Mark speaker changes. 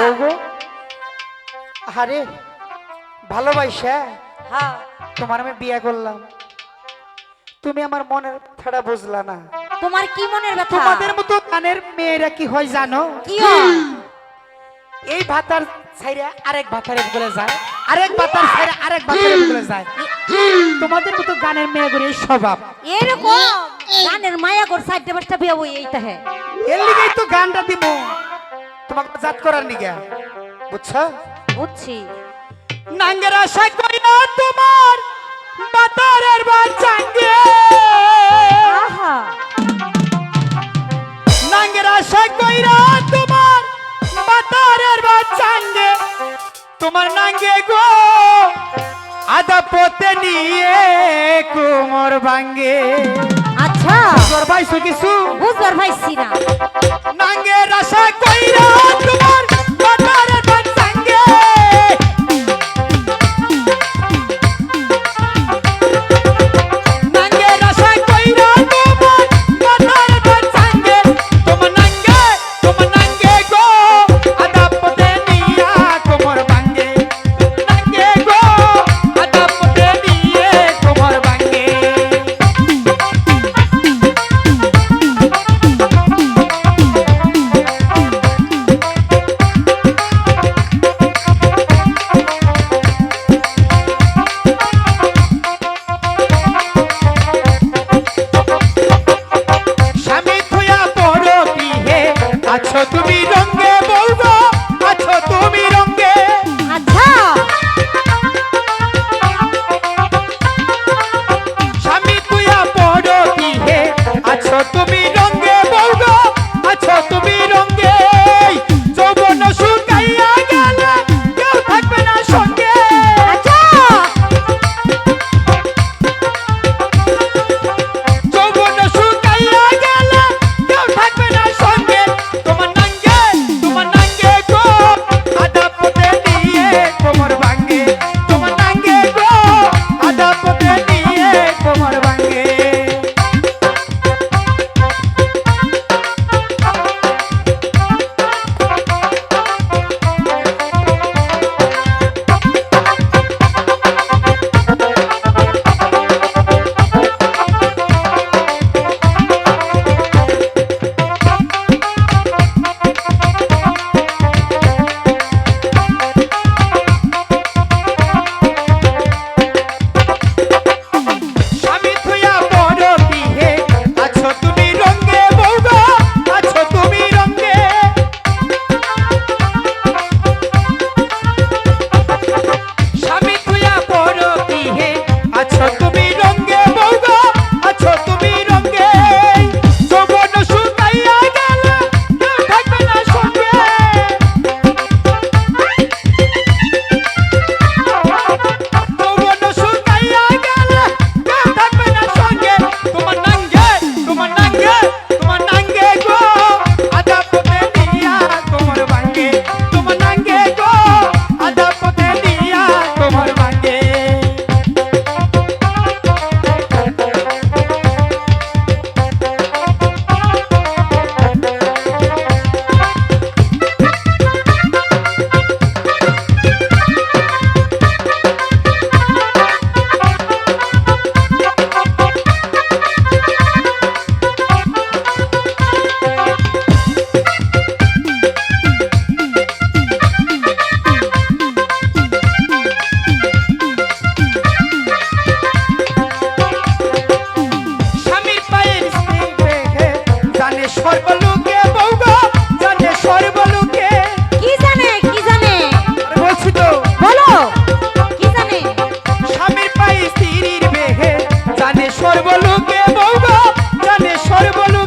Speaker 1: বউগো আরে ভালোবাসা?
Speaker 2: হ্যাঁ।
Speaker 1: তোমার আমি বিয়ে করলাম। তুমি আমার মনের বুঝলা না।
Speaker 2: তোমার কি মনের ব্যথা?
Speaker 1: তোমাদের মতো গানের মেয়েরা কি হয় জানো?
Speaker 2: কি
Speaker 1: এই ভাতার ছাইরে আরেক ভাতারে বলে যায়। আরেক ভাতার ছাইরে আরেক ভাতারে বলে যায়। তোমাদের মতো গানের মেয়েগুলো এই স্বভাব।
Speaker 2: এরকম। গানের মায়া কর সাইডে বাসটা বিয়া এইটা হ্যাঁ
Speaker 1: এর লিগেই তো গানটা দিব তোমাকে জাত করার নিগে বুঝছ?
Speaker 2: বুঝছি।
Speaker 1: নাঙ্গের আশা কইরা তোমার বাতারের বাচ্চাঙ্গে
Speaker 2: আহা।
Speaker 1: নাঙ্গের আশা কইরা তোমার বাতারের বাচ্চাঙ্গে তোমার নাঙ্গে গো আদা পথে নিয়ে কোমর ভাঙ্গে। তোর পাইছো কিছু
Speaker 2: বুঝবার পাইছি না।
Speaker 1: নাঙ্গের আশা কইরা তোমার সর্বলোকে বৌগা জানে সর্বলোকে।
Speaker 2: কি জানে কি জানে?
Speaker 1: বলছি তো।
Speaker 2: বলো কি জানে?
Speaker 1: স্বামীর পায়ে স্ত্রীর বেহে জানে সর্বলোকে বউগো জানে সর্বলোকে